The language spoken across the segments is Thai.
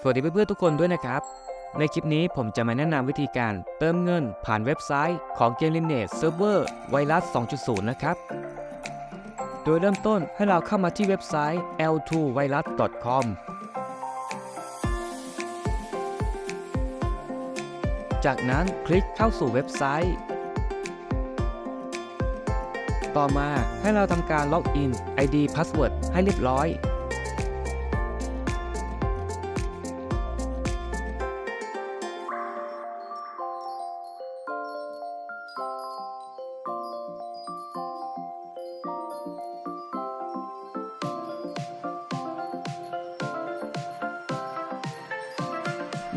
สวัสดีเพื่อนๆทุกคนด้วยนะครับ ในคลิปนี้ผมจะมาแนะนำวิธีการเติมเงินผ่านเว็บไซต์ของเกม l i n e t Server Virus 2.0 นะครับ โดยเริ่มต้นให้เราเข้ามาที่เว็บไซต์ l2virus.com จากนั้นคลิกเข้าสู่เว็บไซต์ ต่อมาให้เราทำการล็อกอิน ID Password ให้เรียบร้อย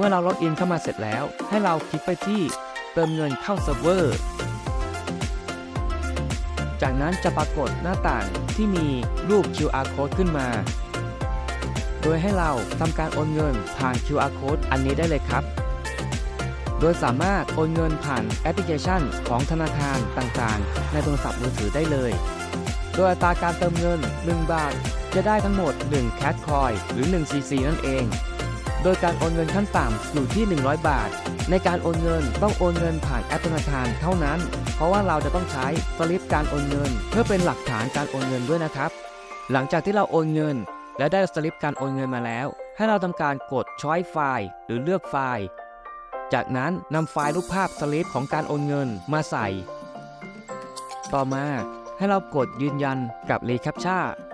มื่อเราล็อกอินเข้ามาเสร็จแล้ว ให้เราคลิกไปที่เติมเงินเข้าเซิร์ฟเวอร์ จากนั้นจะปรากฏหน้าต่างที่มีรูป QR code ขึ้นมา โดยให้เราทำการโอนเงินผ่าน QR code อันนี้ได้เลยครับ โดยสามารถโอนเงินผ่านแอปพลิเคชันของธนาคารต่างๆ ในโทรศัพท์มือถือได้เลย โดยอัตราการเติมเงิน 1 บาท จะได้ทั้งหมด1 Cat Coin หรือ 1 CC นั่นเอง โดยการโอนเงินขั้นต่ำอยู่ที่ 100 บาท ในการโอนเงินต้องโอนเงินผ่านแอปธนาคารเท่านั้น เพราะว่าเราจะต้องใช้สลิปการโอนเงิน เพื่อเป็นหลักฐานการโอนเงินด้วยนะครับ หลังจากที่เราโอนเงิน และได้สลิปการโอนเงินมาแล้ว ให้เราทำการกดช้อยไฟล์ หรือเลือกไฟล์ จากนั้นนำไฟล์รูปภาพสลิปของการโอนเงินมาใส่ ต่อมาให้เรากดยืนยันกับรีแคปชั่น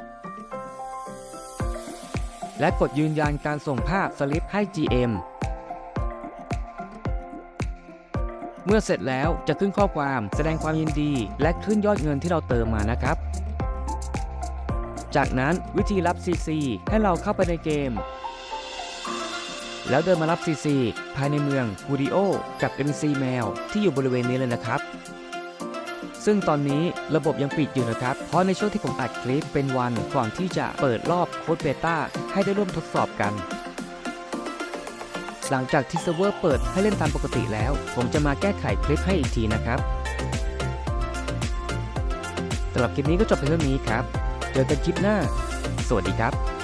และกดยืนยันการส่งภาพสลิปให้ GM เมื่อเสร็จแล้วจะขึ้นข้อความแสดงความยินดี และขึ้นยอดเงินที่เราเติมมานะครับ จากนั้นวิธีรับ CC ให้เราเข้าไปในเกม แล้วเดินมารับ CC ภายในเมืองกูดิโอกับ MC แมวที่อยู่บริเวณนี้เลยนะครับ ซึ่งตอนนี้ระบบยังปิดอยู่นะครับ เพราะในช่วงที่ผมอัดคลิปเป็นวันก่อนที่จะเปิดรอบโค้ดเบต้าให้ได้ร่วมทดสอบกัน หลังจากที่เซิร์ฟเวอร์เปิดให้เล่นตามปกติแล้ว ผมจะมาแก้ไขคลิปให้อีกทีนะครับสำหรับคลิปนี้ก็จบเพียงเท่านี้ครับ เจอกันคลิปหน้า สวัสดีครับ